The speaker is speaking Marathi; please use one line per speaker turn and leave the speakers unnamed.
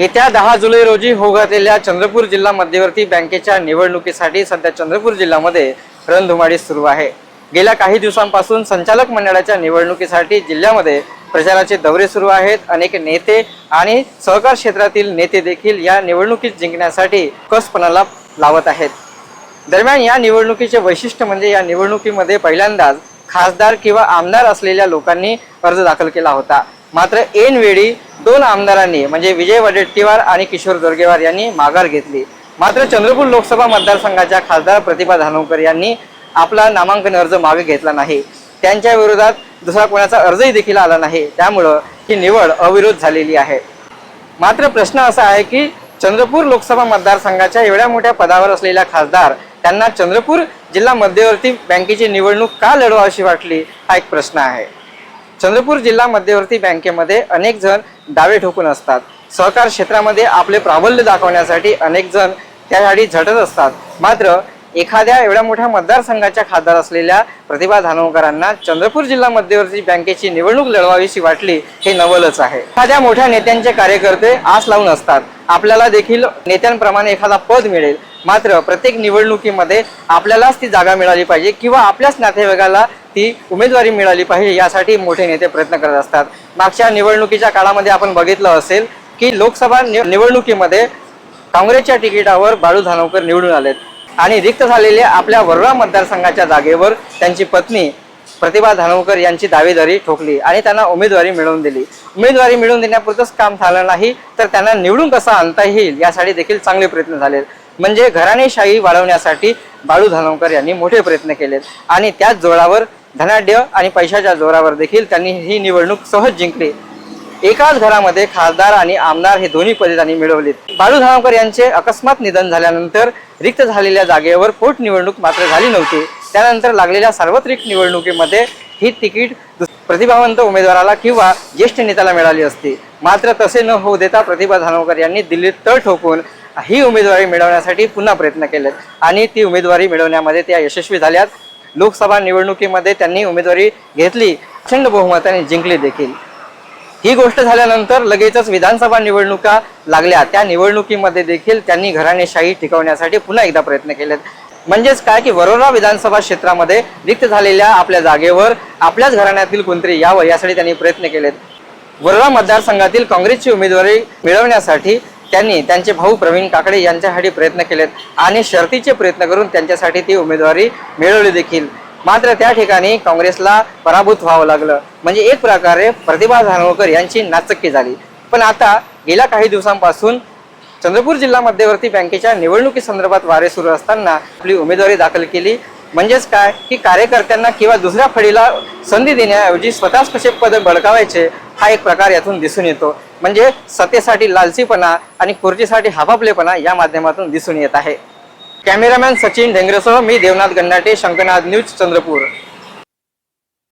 येत्या दहा जुलै रोजी होऊ घातलेल्या चंद्रपूर जिल्हा मध्यवर्ती बँकेच्या निवडणुकीसाठी सध्या चंद्रपूर जिल्ह्यामध्ये रणधुमाळी सुरू आहे. गेल्या काही दिवसांपासून संचालक मंडळाच्या निवडणुकीसाठी जिल्ह्यामध्ये प्रचाराचे दौरे सुरू आहेत. अनेक नेते आणि सहकार क्षेत्रातील नेते देखील या निवडणुकीत जिंकण्यासाठी कसपणाला लावत आहेत. दरम्यान या निवडणुकीचे वैशिष्ट्य म्हणजे या निवडणुकीमध्ये पहिल्यांदाच खासदार किंवा आमदार असलेल्या लोकांनी अर्ज दाखल केला होता. मात्र ऐनवेळी दोन आमदारांनी म्हणजे विजय वडेट्टीवार आणि किशोर जोरगेवार यांनी माघार घेतली. मात्र चंद्रपूर लोकसभा मतदारसंघाच्या खासदार प्रतिभा धानोकर यांनी आपला नामांकन अर्ज मागे घेतला नाही. त्यांच्या विरोधात दुसरा कोणाचा अर्जही देखील आला नाही. त्यामुळं ही निवड अविरोध झालेली आहे. मात्र प्रश्न असा आहे की चंद्रपूर लोकसभा मतदारसंघाच्या एवढ्या मोठ्या पदावर असलेल्या खासदार त्यांना चंद्रपूर जिल्हा मध्यवर्ती बँकेची निवडणूक का लढवावीशी वाटली हा एक प्रश्न आहे. चंद्रपूर जिल्हा मध्यवर्ती बँकेमध्ये अनेक जण डावे ठोकून असतात. सहकार क्षेत्रामध्ये आपले प्राबल्य दाखवण्यासाठी अनेक जण त्यासाठी झटत असतात. मात्र एखाद्या एवढ्या मोठ्या मतदारसंघाच्या खासदार असलेल्या प्रतिभा धानोरकरांना चंद्रपूर जिल्हा मध्यवर्ती बँकेची निवडणूक लढवावीशी वाटली हे नवलच आहे. एखाद्या मोठ्या नेत्यांचे कार्यकर्ते आस लावून असतात. आपल्याला देखील नेत्यांप्रमाणे एखादा पद मिळेल. मात्र प्रत्येक निवडणुकीमध्ये आपल्यालाच ती जागा मिळाली पाहिजे किंवा आपल्याच नातेवाईकाला ती उमेदवारी मिळाली पाहिजे यासाठी मोठे नेते प्रयत्न करत असतात. मागच्या निवडणुकीच्या काळामध्ये आपण बघितलं असेल की लोकसभा निवडणुकीमध्ये काँग्रेसच्या तिकिटावर बाळू धानोकर निवडून आलेत. आणि रिक्त झालेल्या आपल्या वरोरा मतदारसंघाच्या जागेवर त्यांची पत्नी प्रतिभा धानोकर यांची दावेदारी ठोकली आणि त्यांना उमेदवारी मिळवून दिली. उमेदवारी मिळवून देण्यापुरतंच काम झालं नाही तर त्यांना निवडून कसं आणता येईल यासाठी देखील चांगले प्रयत्न झाले म्हणजे घराणेशाही वाढवण्यासाठी बाळू धानोरकर यांनी मोठे प्रयत्न केलेत आणि त्याच जोरावर धनाढ्य आणि पैशाच्या जोरावर देखील त्यांनी ही निवडणूक सहज जिंकली. एकाच घरामध्ये खासदार आणि आमदार हे दोन्ही पदे त्यांनी मिळवलीत. बाळू धानोरकर यांचे अकस्मात निधन झाल्यानंतर रिक्त झालेल्या जागेवर पोटनिवडणूक मात्र झाली नव्हती. त्यानंतर लागलेल्या सार्वत्रिक निवडणुकीमध्ये ही तिकीट दुस- प्रतिभावंत उमेदवाराला किंवा ज्येष्ठ नेत्याला मिळाली असती. मात्र तसे न होऊ देता प्रतिभा धानोरकर यांनी दिल्लीत तळ ठोकून ही उमेदवारी मिळवण्यासाठी पुन्हा प्रयत्न केलेत. आणि ती उमेदवारी मिळवण्यामध्ये त्या यशस्वी झाल्यात. लोकसभा निवडणुकीमध्ये त्यांनी उमेदवारी घेतली. प्रचंड बहुमताने जिंकली देखील. ही गोष्ट झाल्यानंतर लगेचच विधानसभा निवडणुका लागल्या. त्या निवडणुकीमध्ये देखील त्यांनी घराणेशाही टिकवण्यासाठी पुन्हा एकदा प्रयत्न केलेत. म्हणजेच काय की वरोरा विधानसभा क्षेत्रामध्ये रिक्त झालेल्या आपल्या जागेवर आपल्याच घराण्यातील कोणतरी यावं यासाठी त्यांनी प्रयत्न केलेत. वरोरा मतदारसंघातील काँग्रेसची उमेदवारी मिळवण्यासाठी त्यांनी त्यांचे भाऊ प्रवीण काकडे यांच्यासाठी प्रयत्न केलेत आणि शर्तीचे प्रयत्न करून त्यांच्यासाठी ती उमेदवारी मिळवली देखील. मात्र त्या ठिकाणी काँग्रेसला पराभूत व्हावं लागलं. म्हणजे एक प्रकारे प्रतिभा धानोकर यांची नाचक्की झाली. पण आता गेल्या काही दिवसांपासून चंद्रपूर जिल्हा मध्यवर्ती बँकेच्या निवडणुकी संदर्भात वारे सुरू असताना आपली उमेदवारी दाखल केली. म्हणजेच काय? की कार्यकर्त्यांना किंवा दुसऱ्या फळीला संधी देण्याऐवजी स्वतःच कसे पद बळकावायचे? हा एक प्रकार यातून दिसून येतो. म्हणजे सत्तेसाठी लालसीपणा आणि खुर्चीसाठी हाबापलेपणा या माध्यमातून दिसून येत आहे. कॅमेरामॅन सचिन ढेंगरेसह मी देवनाथ गन्नाटे शंकरनाथ न्यूज चंद्रपूर.